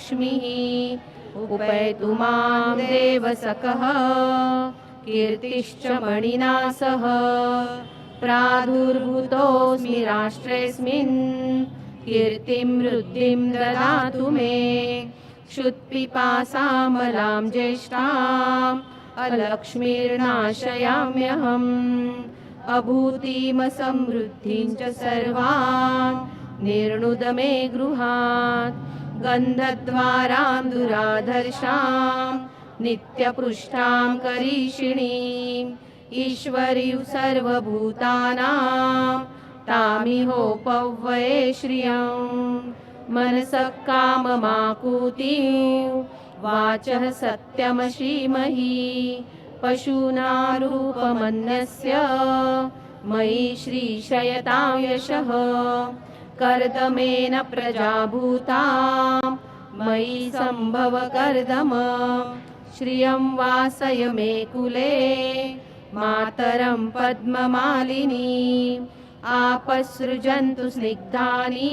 लक्ष्मीः, उपैतु माँ देवसखः कीर्तिश्च मणिना सह प्रादुर्भूतोऽस्मि राष्ट्रेऽस्मिन्, कीर्तिं वृद्धिं ददातु मे। क्षुत्पिपासामलां ज्येष्ठाम्, अलक्ष्मीर्नाशयाम्यहम्। अभूतिमसमृद्धिं च सर्वान् निर्णुद मे गृहात्। गन्धद्वारां दुराधर्षां नित्यपृष्ठां करीषिणीम् ईश्वरीं सर्वभूतानां तामिहोपव्वये श्रियं मनसः वाचः सत्यमशीमहि पशूनारूपमन्यस्य मयि श्रीशयतां यशः कर्दमेन प्रजाभूता मयि सम्भव कर्दम। श्रियं वासय मे कुले। मातरं पद्ममालिनी। आपसृजन्तु स्निग्धानि।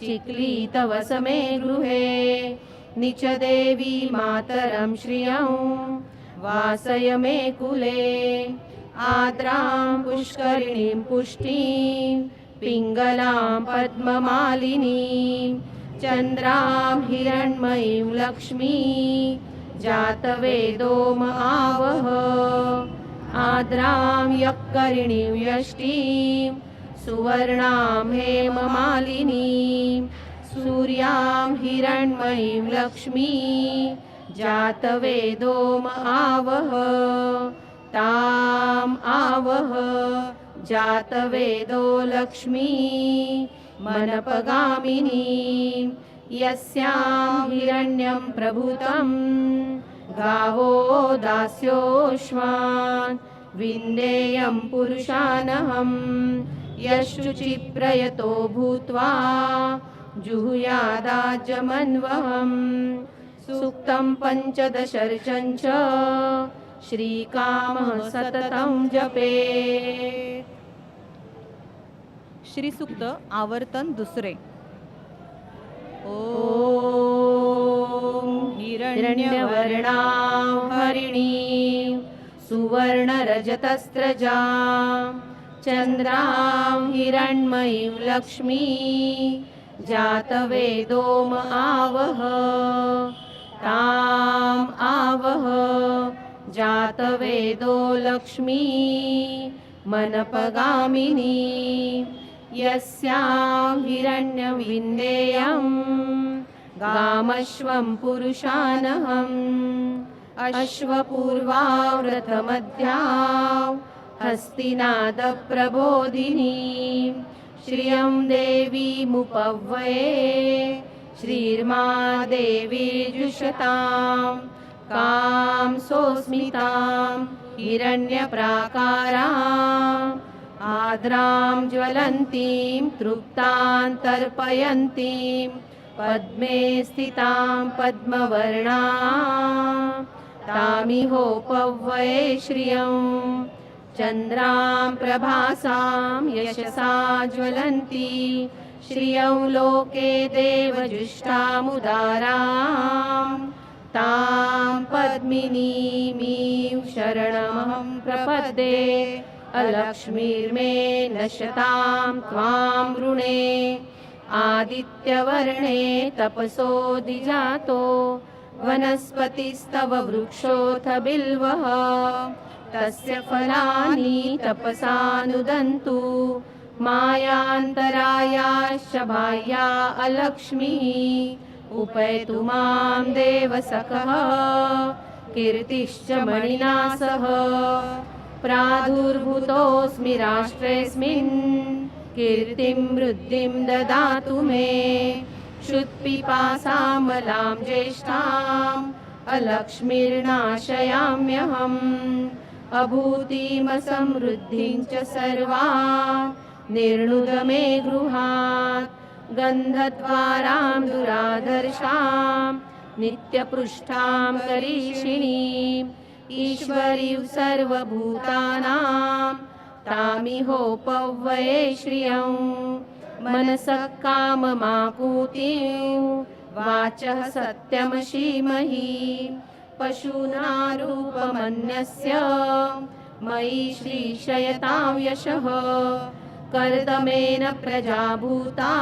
चिक्लीतवस मे गृहे। निचदेवी मातरं श्रियं। वासय मे कुले। आद्रां पुष्करिणीं पुष्टिं पिङ्गलां पद्ममालिनीं, चन्द्रां हिरण्मयीं लक्ष्मी, जातवेदोम आवह, आद्रां यक्करिणीं यष्टिं, सुवर्णां हेममालिनीं, सूर्यां हिरण्मयीं लक्ष्मी, जातवेदोम आवह, ताम् आवह जातवेदो लक्ष्मी मनपगामिनी। यस्यां हिरण्यं प्रभुतं। गावो दास्योष्वान् विन्देयं पुरुषानहं। यशुचिप्रयतो भूत्वा जुहुयादाजमन्वहम् सूक्तं पञ्चदशर्चं च श्रीकामः सततं जपे। श्रीसुक्त आवर्तन दुसरे. ओ हिरण्यवर्णा हरिणी हरिणीं चन्द्रां हिरण्मयीं लक्ष्मी जातवेदोम आवह ताम् आवह जातवेदो लक्ष्मी मनपगामिनी यस्यां हिरण्यविन्देयं गामश्वं पुरुषानहम् अश्वपूर्वाव्रतमध्यां हस्तिनादप्रबोधिनी श्रियं देवीमुपव्वये श्रीर्मा देवीर्जुषतां कां सोऽस्मितां हिरण्यप्राकाराम् आद्रां ज्वलन्तीं तृप्तां तर्पयन्तीं पद्मे स्थितां पद्मवर्णा। तामिहोपव्वये श्रियं, चन्द्रां प्रभासां यशसा ज्वलन्ती, श्रियं लोके देवजुष्टामुदारां। तां पद्मिनीमीं शरणमहं प्रपद्ये अलक्ष्मीर्मे नश्यतां त्वां वृणे। आदित्यवर्णे तपसोऽधिजातो वनस्पतिस्तव वृक्षोऽथ बिल्वः। तस्य फलानि तपसानुदन्तु। मायान्तरायाश्च बाह्या अलक्ष्मीः। उपैतु मां देवसखः। कीर्तिश्च मणिना सह प्रादुर्भूतोऽस्मि राष्ट्रेऽस्मिन्। कीर्तिं वृद्धिं ददातु मे। क्षुत्पिपासामलां ज्येष्ठाम् अलक्ष्मीर्नाशयाम्यहम्। अभूतिमसमृद्धिं च सर्वा निर्णुद मे गृहात्। गन्धद्वारां दुरादर्शां नित्यपृष्ठां करीषिणीम्। ईश्वरीं सर्वभूतानां तामिहोपव्वये श्रियं। मनसः काममाकूतिं, वाचः सत्यमशीमहि पशूनारूपमन्यस्य मयि श्रीशयतां यशः। कर्दमेन प्रजाभूता,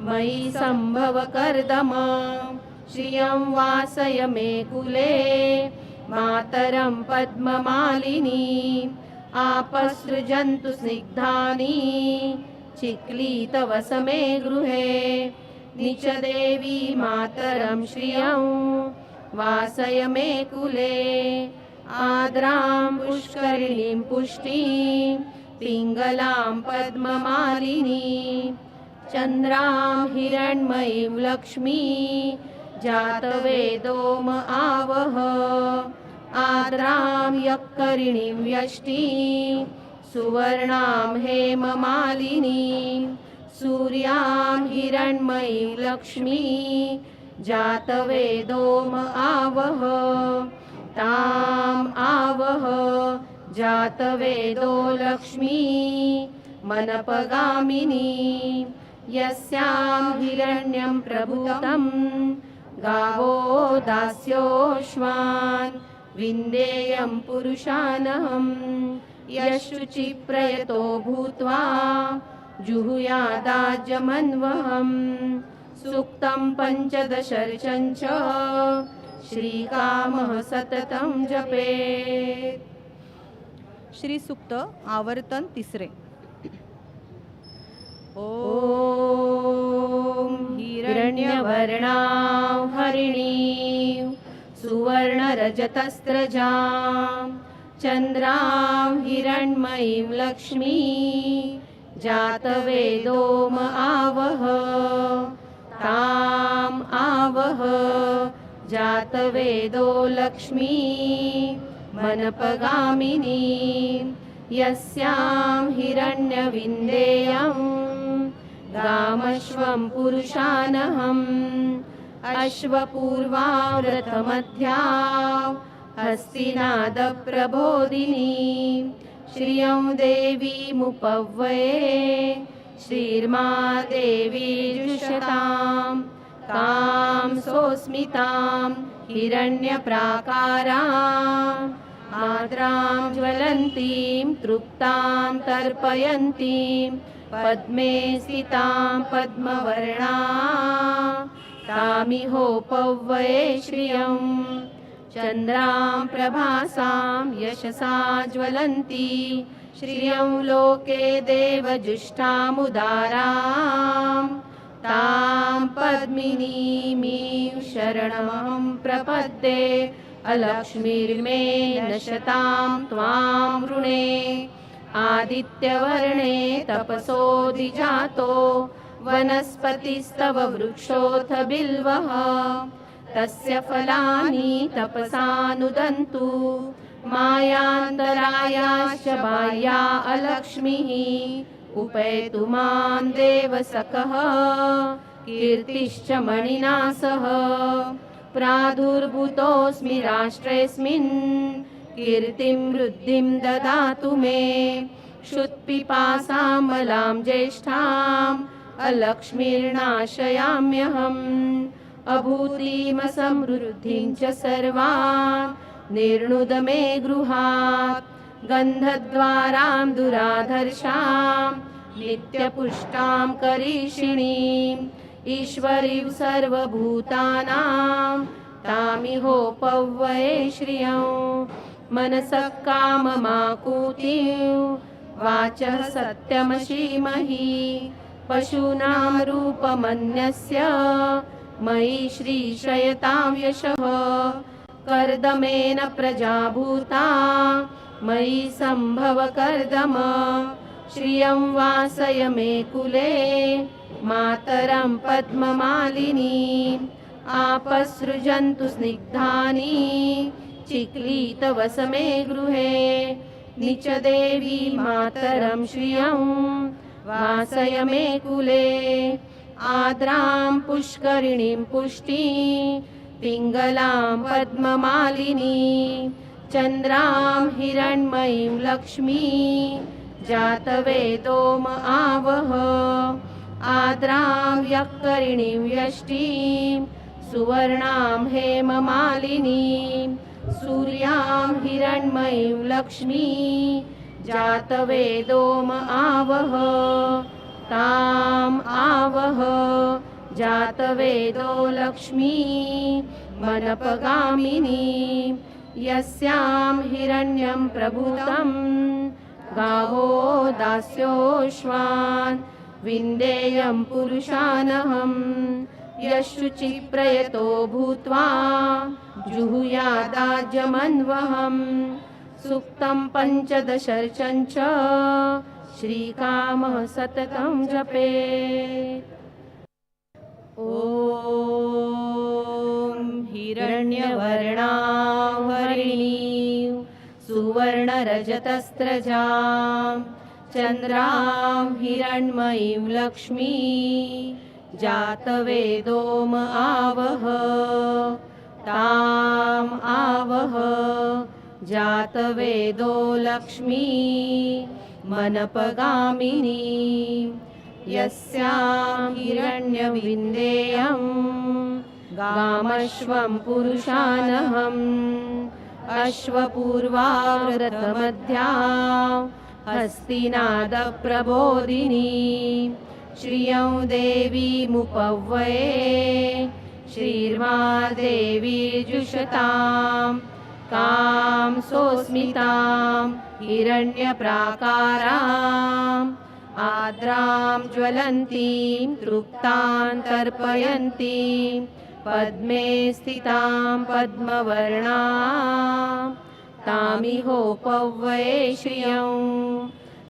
मयि सम्भव कर्दम श्रियं वासय मे कुले मातरं पद्ममालिनी आपसृजन्तु स्निग्धानि चिक्ली तव समे गृहे। निचदेवी मातरं श्रियं वासय मे कुले। आद्रां पुष्करिणीं पुष्टिं पिङ्गलां पद्ममालिनी चन्द्रां हिरण्मयीं लक्ष्मी जातवेदोम आवह। आद्रां यक्करिणीं व्यष्टिं सुवर्णां हेममालिनीं। सूर्यां हिरण्मयीं लक्ष्मी। जातवेदोम आवह। ताम् आवह। जातवेदो लक्ष्मी। मनपगामिनी। यस्यां हिरण्यं प्रभूतं गावो दास्योश्वान् विन्देयं पुरुषानहं यशुचिप्रयतो भूत्वा जुहुयादाज्यमन्वहम् सूक्तं पञ्चदशर्चं च श्रीकामः सततं जपेत् श्री सुक्त आवर्तन तिसरे। ओ ॐ हिरण्यवर्णां हरिणीं सुवर्णरजतस्रजां, चन्द्रां, हिरण्मयीं लक्ष्मी, जातवेदोम आवह, ताम् आवह, जातवेदो लक्ष्मी, मनपगामिनी, यस्यां हिरण्यविन्देयं, गामश्वं पुरुषानहम् अश्वपूर्वाव्रतमध्या हस्तिनादप्रबोधिनी श्रियं देवीमुपव्वये श्रीर्मा देवीर्षतां कां सोऽस्मितां हिरण्यप्राकाराम् आद्रां ज्वलन्तीं तृप्तां तर्पयन्तीं पद्मे स्थितां पद्मवर्णा तामिहोपव्वये श्रियं चन्द्रां प्रभासां यशसा ज्वलन्ती श्रियं लोके देवजुष्टामुदारां तां पद्मिनीमीं शरणमहं प्रपद्ये। अलक्ष्मीर्मे नशतां त्वां ऋणे आदित्यवर्णे तपसोऽधिजातो। वनस्पतिस्तव वृक्षोऽथ बिल्वः। तस्य फलानि तपसानुदन्तु। मायान्तरायाश्च बाह्या अलक्ष्मीः। उपेतु मां देवसखः कीर्तिश्च मणिना सह प्रादुर्भूतोऽस्मि राष्ट्रेऽस्मिन्। कीर्तिं वृद्धिं ददातु मे। क्षुत्पिपासामलां ज्येष्ठाम् अलक्ष्मीर्नाशयाम्यहम्। अभूतिमसमृद्धिं च सर्वां निर्णुद मे गृहात्। गन्धद्वारां दुराधर्षां नित्यपुष्टां करीषिणीम्। ईश्वरीं सर्वभूतानां तामिहोपव्वये श्रियं। मनसः काममाकूतिं। वाचः सत्यमशीमहि। पशूनां रूपमन्यस्य मयि श्रीशयतां यशः। कर्दमेन प्रजाभूता। मयि सम्भव कर्दम श्रियं वासय मे कुले। मातरं पद्ममालिनी। आपसृजन्तु स्निग्धानि। चिक्लीतव समे गृहे। निचदेवी मातरं श्रियं वासय मे कुले आद्रां पुष्करिणीं पुष्टिं, पिङ्गलां पद्ममालिनी, चन्द्रां हिरण्मयीं लक्ष्मी, जातवेदोम आवह। आद्रां यक्करिणीं यष्टीं, सुवर्णां हेममालिनीं, सूर्यां हिरण्मयीं लक्ष्मी जातवेदोम आवह। ताम् आवह। जातवेदो लक्ष्मी, मनपगामिनी। यस्यां हिरण्यं प्रभुतं गावो दास्योश्वान् विन्देयं पुरुषानहं यशुचिप्रयतो भूत्वा जुहुयादाज्यमन्वहम्। सुक्तं पञ्चदशर्चं च श्रीकामः सततं जपे। ॐ हिरण्यवर्णाहरिणीं सुवर्णरजतस्त्रजां चन्द्रां हिरण्मयीं लक्ष्मी जातवेदोम आवह ताम् आवह जातवेदो लक्ष्मी मनपगामिनी। यस्यां हिरण्यविन्देयं गामश्वं पुरुषानहम् अश्वपूर्वाव्रतमध्या हस्तिनादप्रबोधिनी। श्रियं देवीमुपव्वये श्रीर्मा देवीर्जुषतां कां सोऽस्मितां हिरण्यप्राकाराम् आद्रां ज्वलन्तीं तृप्तां तर्पयन्तीं पद्मे स्थितां पद्मवर्णा तामिहोपव्वये श्रियं